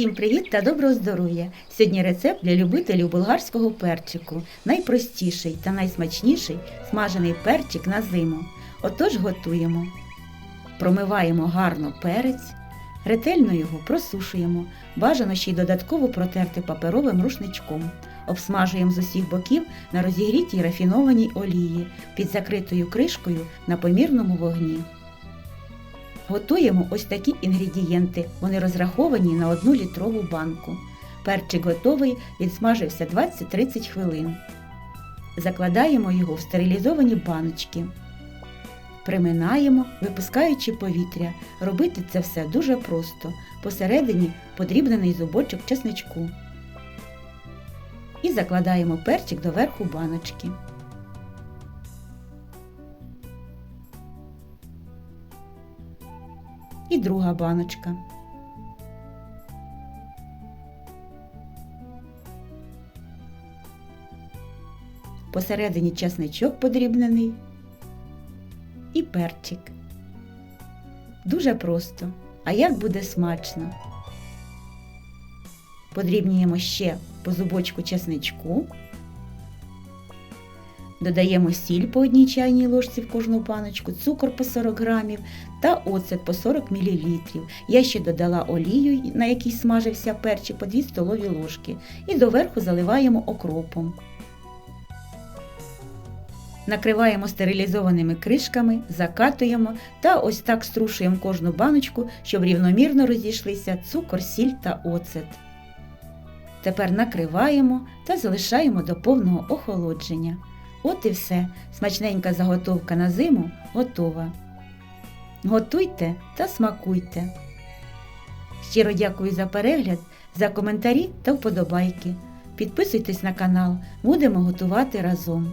Всім привіт та доброго здоров'я! Сьогодні рецепт для любителів болгарського перчику. Найпростіший та найсмачніший смажений перчик на зиму. Отож готуємо. Промиваємо гарно перець, ретельно його просушуємо, бажано ще й додатково протерти паперовим рушничком. Обсмажуємо з усіх боків на розігрітій рафінованій олії під закритою кришкою на помірному вогні. Готуємо ось такі інгредієнти. Вони розраховані на 1 літрову банку. Перчик готовий, він смажився 20-30 хвилин. Закладаємо його в стерилізовані баночки. Приминаємо, випускаючи повітря. Робити це все дуже просто. Посередині подрібнений зубочок чесничку. І закладаємо перчик до верху баночки. І друга баночка. Посередині чесничок подрібнений і перчик. Дуже просто. А як буде смачно? Подрібнюємо ще по зубочку чесничку. Додаємо сіль по одній чайній ложці в кожну баночку, цукор по 40 грамів та оцет по 40 мл. Я ще додала олію, на якій смажився перчик по 2 столові ложки, і доверху заливаємо окропом. Накриваємо стерилізованими кришками, закатуємо та ось так струшуємо кожну баночку, щоб рівномірно розійшлися цукор, сіль та оцет. Тепер накриваємо та залишаємо до повного охолодження. От і все, смачненька заготовка на зиму готова. Готуйте та смакуйте. Щиро дякую за перегляд, за коментарі та вподобайки. Підписуйтесь на канал, будемо готувати разом.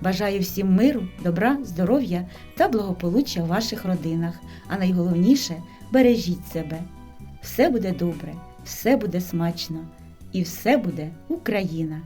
Бажаю всім миру, добра, здоров'я та благополуччя в ваших родинах, а найголовніше бережіть себе. Все буде добре, все буде смачно і все буде Україна!